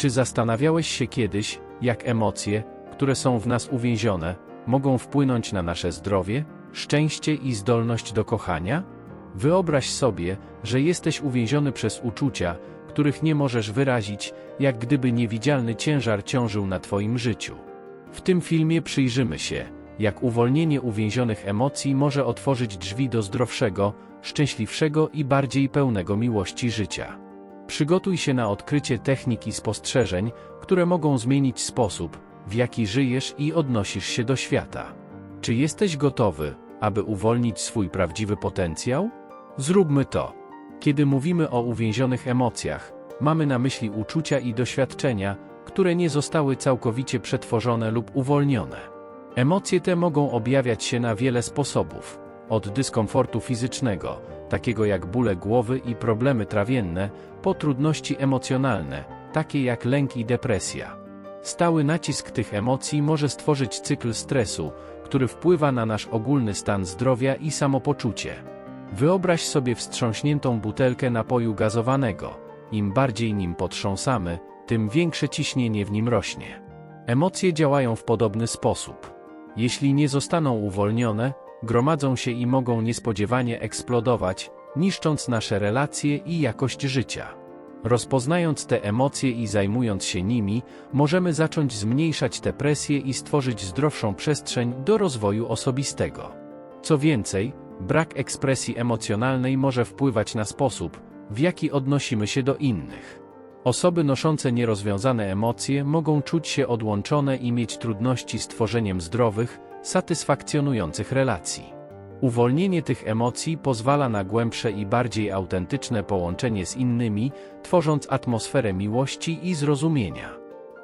Czy zastanawiałeś się kiedyś, jak emocje, które są w nas uwięzione, mogą wpłynąć na nasze zdrowie, szczęście i zdolność do kochania? Wyobraź sobie, że jesteś uwięziony przez uczucia, których nie możesz wyrazić, jak gdyby niewidzialny ciężar ciążył na Twoim życiu. W tym filmie przyjrzymy się, jak uwolnienie uwięzionych emocji może otworzyć drzwi do zdrowszego, szczęśliwszego i bardziej pełnego miłości życia. Przygotuj się na odkrycie technik i spostrzeżeń, które mogą zmienić sposób, w jaki żyjesz i odnosisz się do świata. Czy jesteś gotowy, aby uwolnić swój prawdziwy potencjał? Zróbmy to. Kiedy mówimy o uwięzionych emocjach, mamy na myśli uczucia i doświadczenia, które nie zostały całkowicie przetworzone lub uwolnione. Emocje te mogą objawiać się na wiele sposobów. Od dyskomfortu fizycznego, takiego jak bóle głowy i problemy trawienne, po trudności emocjonalne, takie jak lęk i depresja. Stały nacisk tych emocji może stworzyć cykl stresu, który wpływa na nasz ogólny stan zdrowia i samopoczucie. Wyobraź sobie wstrząśniętą butelkę napoju gazowanego. Im bardziej nim potrząsamy, tym większe ciśnienie w nim rośnie. Emocje działają w podobny sposób. Jeśli nie zostaną uwolnione, gromadzą się i mogą niespodziewanie eksplodować, niszcząc nasze relacje i jakość życia. Rozpoznając te emocje i zajmując się nimi, możemy zacząć zmniejszać tę presję i stworzyć zdrowszą przestrzeń do rozwoju osobistego. Co więcej, brak ekspresji emocjonalnej może wpływać na sposób, w jaki odnosimy się do innych. Osoby noszące nierozwiązane emocje mogą czuć się odłączone i mieć trudności z tworzeniem zdrowych, satysfakcjonujących relacji. Uwolnienie tych emocji pozwala na głębsze i bardziej autentyczne połączenie z innymi, tworząc atmosferę miłości i zrozumienia.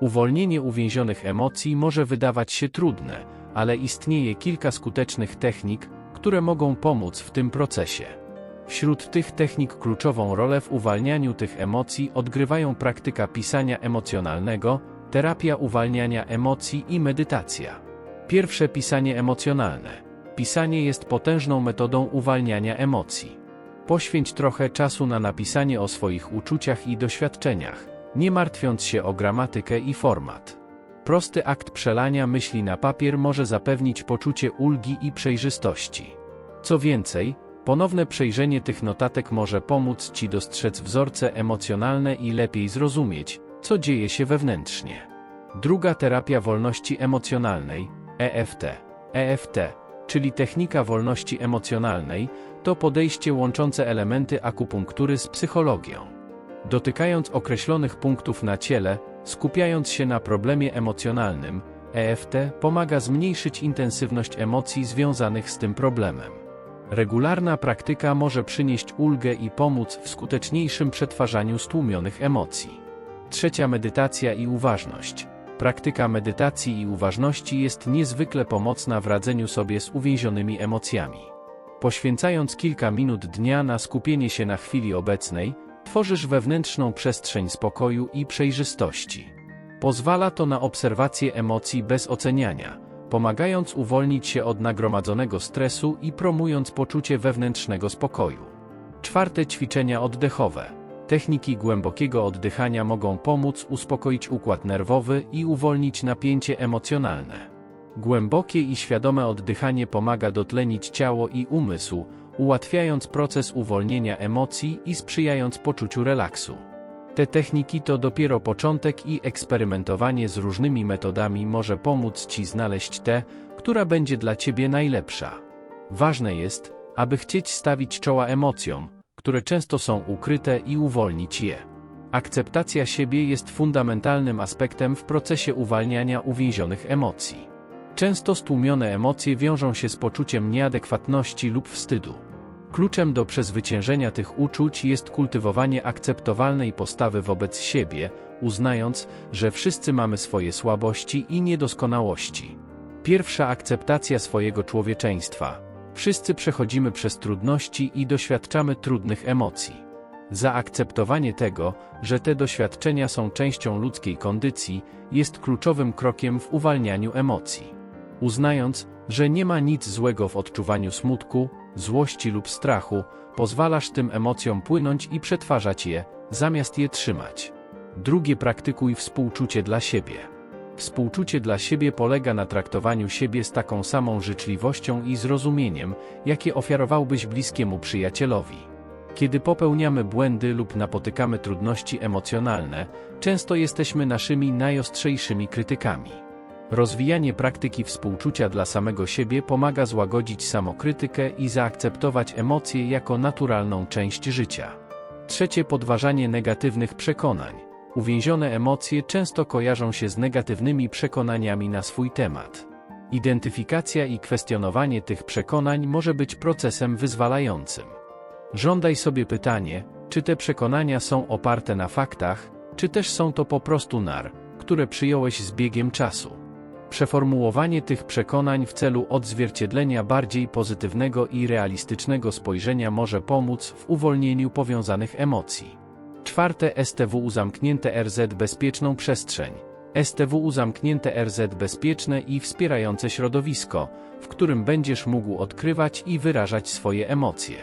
Uwolnienie uwięzionych emocji może wydawać się trudne, ale istnieje kilka skutecznych technik, które mogą pomóc w tym procesie. Wśród tych technik kluczową rolę w uwalnianiu tych emocji odgrywają praktyka pisania emocjonalnego, terapia uwalniania emocji i medytacja. Pierwsze pisanie emocjonalne. Pisanie jest potężną metodą uwalniania emocji. Poświęć trochę czasu na napisanie o swoich uczuciach i doświadczeniach, nie martwiąc się o gramatykę i format. Prosty akt przelania myśli na papier może zapewnić poczucie ulgi i przejrzystości. Co więcej, ponowne przejrzenie tych notatek może pomóc Ci dostrzec wzorce emocjonalne i lepiej zrozumieć, co dzieje się wewnętrznie. Druga terapia wolności emocjonalnej, EFT. EFT, czyli technika wolności emocjonalnej, to podejście łączące elementy akupunktury z psychologią. Dotykając określonych punktów na ciele, skupiając się na problemie emocjonalnym, EFT pomaga zmniejszyć intensywność emocji związanych z tym problemem. Regularna praktyka może przynieść ulgę i pomóc w skuteczniejszym przetwarzaniu stłumionych emocji. Trzecia medytacja i uważność. Praktyka medytacji i uważności jest niezwykle pomocna w radzeniu sobie z uwięzionymi emocjami. Poświęcając kilka minut dnia na skupienie się na chwili obecnej, tworzysz wewnętrzną przestrzeń spokoju i przejrzystości. Pozwala to na obserwację emocji bez oceniania, pomagając uwolnić się od nagromadzonego stresu i promując poczucie wewnętrznego spokoju. Czwarte ćwiczenia oddechowe. Techniki głębokiego oddychania mogą pomóc uspokoić układ nerwowy i uwolnić napięcie emocjonalne. Głębokie i świadome oddychanie pomaga dotlenić ciało i umysł, ułatwiając proces uwolnienia emocji i sprzyjając poczuciu relaksu. Te techniki to dopiero początek i eksperymentowanie z różnymi metodami może pomóc Ci znaleźć tę, która będzie dla Ciebie najlepsza. Ważne jest, aby chcieć stawić czoła emocjom, które często są ukryte i uwolnić je. Akceptacja siebie jest fundamentalnym aspektem w procesie uwalniania uwięzionych emocji. Często stłumione emocje wiążą się z poczuciem nieadekwatności lub wstydu. Kluczem do przezwyciężenia tych uczuć jest kultywowanie akceptowalnej postawy wobec siebie, uznając, że wszyscy mamy swoje słabości i niedoskonałości. Pierwsza akceptacja swojego człowieczeństwa. Wszyscy przechodzimy przez trudności i doświadczamy trudnych emocji. Zaakceptowanie tego, że te doświadczenia są częścią ludzkiej kondycji, jest kluczowym krokiem w uwalnianiu emocji. Uznając, że nie ma nic złego w odczuwaniu smutku, złości lub strachu, pozwalasz tym emocjom płynąć i przetwarzać je, zamiast je trzymać. Drugie praktykuj współczucie dla siebie. Współczucie dla siebie polega na traktowaniu siebie z taką samą życzliwością i zrozumieniem, jakie ofiarowałbyś bliskiemu przyjacielowi. Kiedy popełniamy błędy lub napotykamy trudności emocjonalne, często jesteśmy naszymi najostrzejszymi krytykami. Rozwijanie praktyki współczucia dla samego siebie pomaga złagodzić samokrytykę i zaakceptować emocje jako naturalną część życia. Trzecie podważanie negatywnych przekonań. Uwięzione emocje często kojarzą się z negatywnymi przekonaniami na swój temat. Identyfikacja i kwestionowanie tych przekonań może być procesem wyzwalającym. Żądaj sobie pytanie, czy te przekonania są oparte na faktach, czy też są to po prostu nar, które przyjąłeś z biegiem czasu. Przeformułowanie tych przekonań w celu odzwierciedlenia bardziej pozytywnego i realistycznego spojrzenia może pomóc w uwolnieniu powiązanych emocji. Czwarte STW zamknięte RZ bezpieczną przestrzeń. STW zamknięte RZ bezpieczne i wspierające środowisko, w którym będziesz mógł odkrywać i wyrażać swoje emocje.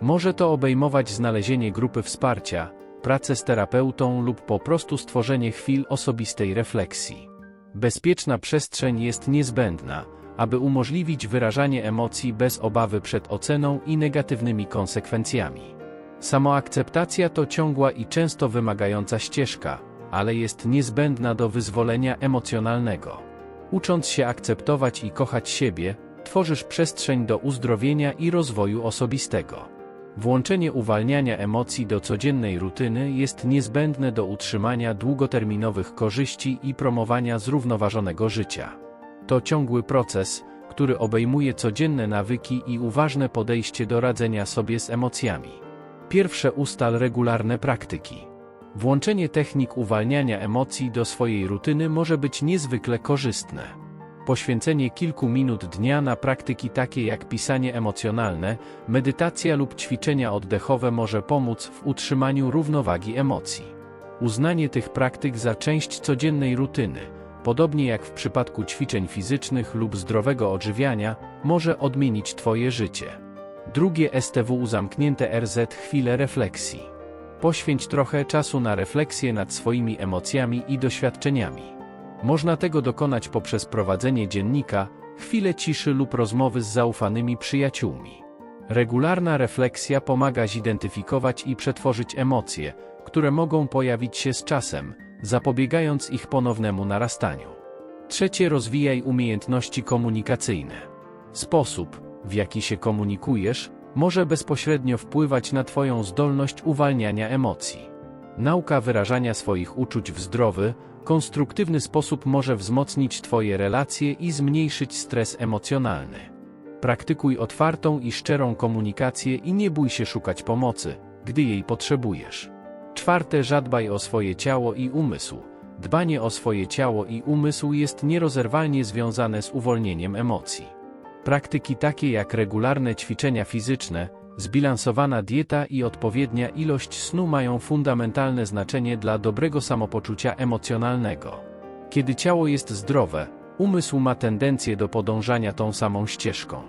Może to obejmować znalezienie grupy wsparcia, pracę z terapeutą lub po prostu stworzenie chwil osobistej refleksji. Bezpieczna przestrzeń jest niezbędna, aby umożliwić wyrażanie emocji bez obawy przed oceną i negatywnymi konsekwencjami. Samoakceptacja to ciągła i często wymagająca ścieżka, ale jest niezbędna do wyzwolenia emocjonalnego. Ucząc się akceptować i kochać siebie, tworzysz przestrzeń do uzdrowienia i rozwoju osobistego. Włączenie uwalniania emocji do codziennej rutyny jest niezbędne do utrzymania długoterminowych korzyści i promowania zrównoważonego życia. To ciągły proces, który obejmuje codzienne nawyki i uważne podejście do radzenia sobie z emocjami. Pierwsze ustal regularne praktyki. Włączenie technik uwalniania emocji do swojej rutyny może być niezwykle korzystne. Poświęcenie kilku minut dnia na praktyki takie jak pisanie emocjonalne, medytacja lub ćwiczenia oddechowe może pomóc w utrzymaniu równowagi emocji. Uznanie tych praktyk za część codziennej rutyny, podobnie jak w przypadku ćwiczeń fizycznych lub zdrowego odżywiania, może odmienić Twoje życie. Drugie STW zamknięte RZ chwile refleksji. Poświęć trochę czasu na refleksję nad swoimi emocjami i doświadczeniami. Można tego dokonać poprzez prowadzenie dziennika, chwilę ciszy lub rozmowy z zaufanymi przyjaciółmi. Regularna refleksja pomaga zidentyfikować i przetworzyć emocje, które mogą pojawić się z czasem, zapobiegając ich ponownemu narastaniu. Trzecie rozwijaj umiejętności komunikacyjne. Sposób, w jaki się komunikujesz, może bezpośrednio wpływać na Twoją zdolność uwalniania emocji. Nauka wyrażania swoich uczuć w zdrowy, konstruktywny sposób może wzmocnić Twoje relacje i zmniejszyć stres emocjonalny. Praktykuj otwartą i szczerą komunikację i nie bój się szukać pomocy, gdy jej potrzebujesz. Czwarte, zadbaj o swoje ciało i umysł. Dbanie o swoje ciało i umysł jest nierozerwalnie związane z uwolnieniem emocji. Praktyki takie jak regularne ćwiczenia fizyczne, zbilansowana dieta i odpowiednia ilość snu mają fundamentalne znaczenie dla dobrego samopoczucia emocjonalnego. Kiedy ciało jest zdrowe, umysł ma tendencję do podążania tą samą ścieżką.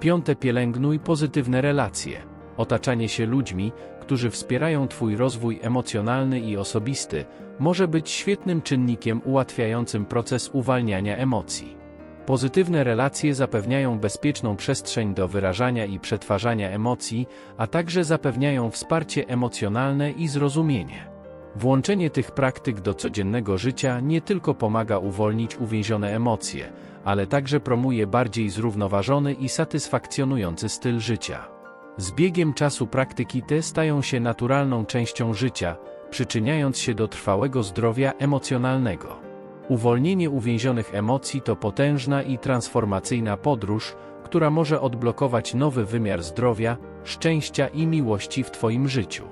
Piąte pielęgnuj pozytywne relacje. Otaczanie się ludźmi, którzy wspierają Twój rozwój emocjonalny i osobisty, może być świetnym czynnikiem ułatwiającym proces uwalniania emocji. Pozytywne relacje zapewniają bezpieczną przestrzeń do wyrażania i przetwarzania emocji, a także zapewniają wsparcie emocjonalne i zrozumienie. Włączenie tych praktyk do codziennego życia nie tylko pomaga uwolnić uwięzione emocje, ale także promuje bardziej zrównoważony i satysfakcjonujący styl życia. Z biegiem czasu praktyki te stają się naturalną częścią życia, przyczyniając się do trwałego zdrowia emocjonalnego. Uwolnienie uwięzionych emocji to potężna i transformacyjna podróż, która może odblokować nowy wymiar zdrowia, szczęścia i miłości w Twoim życiu.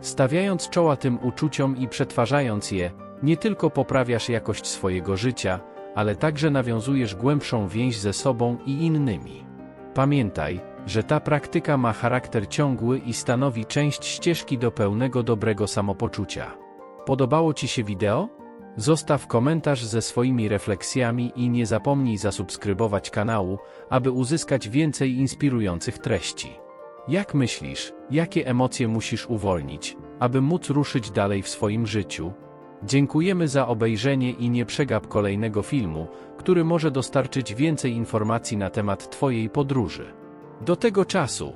Stawiając czoła tym uczuciom i przetwarzając je, nie tylko poprawiasz jakość swojego życia, ale także nawiązujesz głębszą więź ze sobą i innymi. Pamiętaj, że ta praktyka ma charakter ciągły i stanowi część ścieżki do pełnego dobrego samopoczucia. Podobało Ci się wideo? Zostaw komentarz ze swoimi refleksjami i nie zapomnij zasubskrybować kanału, aby uzyskać więcej inspirujących treści. Jak myślisz, jakie emocje musisz uwolnić, aby móc ruszyć dalej w swoim życiu? Dziękujemy za obejrzenie i nie przegap kolejnego filmu, który może dostarczyć więcej informacji na temat Twojej podróży. Do tego czasu,